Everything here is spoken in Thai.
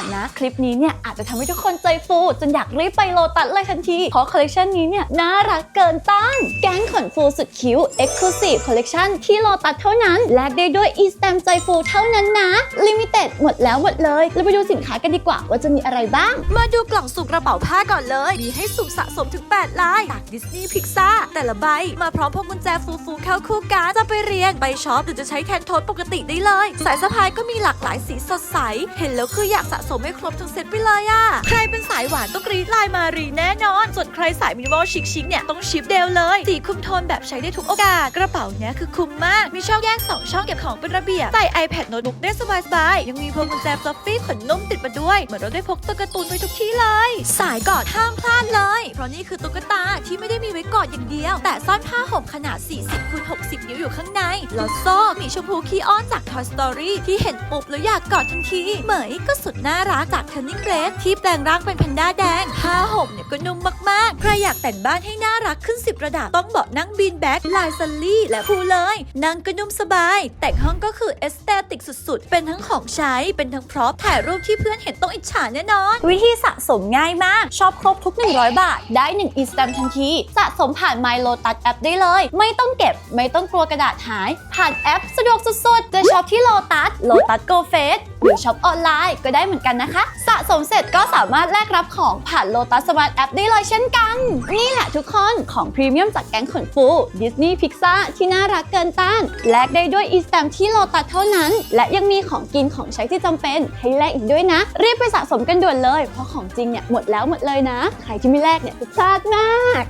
อนนะ คลิปนี้เนี่ยอาจจะทำให้ทุกคนใจฟูจนอยากรีบไปโลตัสเลยทันที เพราะคอลเลกชันนี้เนี่ยน่ารักเกินต้าน แก๊งขนฟูสุดคิ้ว Exclusive Collection ที่โลตัสเท่านั้น แลกได้ด้วย e stamp ใจฟูเท่านั้นนะ Limited หมดแล้วหมดเลย เราไปดูสินค้ากันดีกว่าว่าจะมีอะไรบ้าง มาดูกล่องสุ่มกระเป๋าผ้าก่อนเลย มีให้สุ่มสะสมถึง 8 ลายจากดิสนีย์พิกซ่าแต่ละใบ มาพร้อมพวงกุญแจฟูฟูเข้าคู่กันจะไปเรียนไปช็อปหรือจะใช้แทนโทษปกติได้เลย สายสะพายก็มีหลากหลายสีสดใส เห็นแล้วคืออยากสะสมให้ครบทั้งเซตไปเลยอะใครเป็นสายหวานต้องกรีดลายมารีแน่นอน ส่วนใครสายมินิมอลชิคๆเนี่ยต้องชิปเดลเลยสีคุมโทนแบบใช้ได้ทุกโอกาส กระเป๋าเนี้ยคือคุ้มมาก มีช่องแยกสองช่องเก็บของเป็นระเบียบ ใส่ iPad โน้ตบุ๊กได้สบายๆ ยังมีพวงกุญแจฟลอฟฟี่ขนนุ่มติดมาด้วย เหมือนเราได้พกตัวการ์ตูนไปทุกที่เลย สายกอดห้ามพลาดเลย ราะนี่คือตุ๊กตาที่ไม่ได้มีไว้กอดอย่างเดียว แต่ซ่อนผ้าห่มขนาด 40คูณ60 นิ้วอยู่ข้างใน แล้วโซ่มีชมพูขี้อ้อนจาก Toy Story ที่เห็นปุ๊บแล้วอยากกอดทันที เหมยก็สุดน่ารักจาก Turning Red ที่แปลงร่างเป็นแพนด้าแดงผ้าห่มเนี่ยก็นุ่มมากๆ ใครอยากแต่งบ้านให้น่ารักขึ้น 10 ระดับต้องเบาะนั่งบีนแบ็กลายซัลลี่และพูเลย นั่งก็นุ่มสบาย แต่งห้องก็คือเอสเตติกสุดๆ เป็นทั้งของใช้ เป็นทั้งพร็อพถ่ายรูปที่เพื่อนเห็นต้องอิจฉาแน่นอน วิธีสะสมง่ายมาก ชอบครบทุก 100 บาทได้1 e stamp ทันที สะสมผ่าน My Lotus App ได้เลย ไม่ต้องเก็บ ไม่ต้องกลัวกระดาษหาย ผ่านแอปสะดวกสุดๆ จะช็อปที่ Lotus Lotus Go Face หรือช็อปออนไลน์ก็ได้เหมือนกันนะคะ สะสมเสร็จก็สามารถแลกรับของผ่าน Lotus Smart App ได้เลยเช่นกัน นี่แหละทุกคนของพรีเมียมจากแก๊งขนฟู Disney Pixar ที่น่ารักเกินต้าน แลกได้ด้วย e stamp ที่ Lotus เท่านั้น และยังมีของกินของใช้ที่จำเป็น ให้แลกอีกด้วยนะ รีบไปสะสมกันด่วนเลย เพราะของจริงเนี่ยหมดแล้วหมดเลยนะ ใครที่ไม่แลกเนี่ยชอบมาก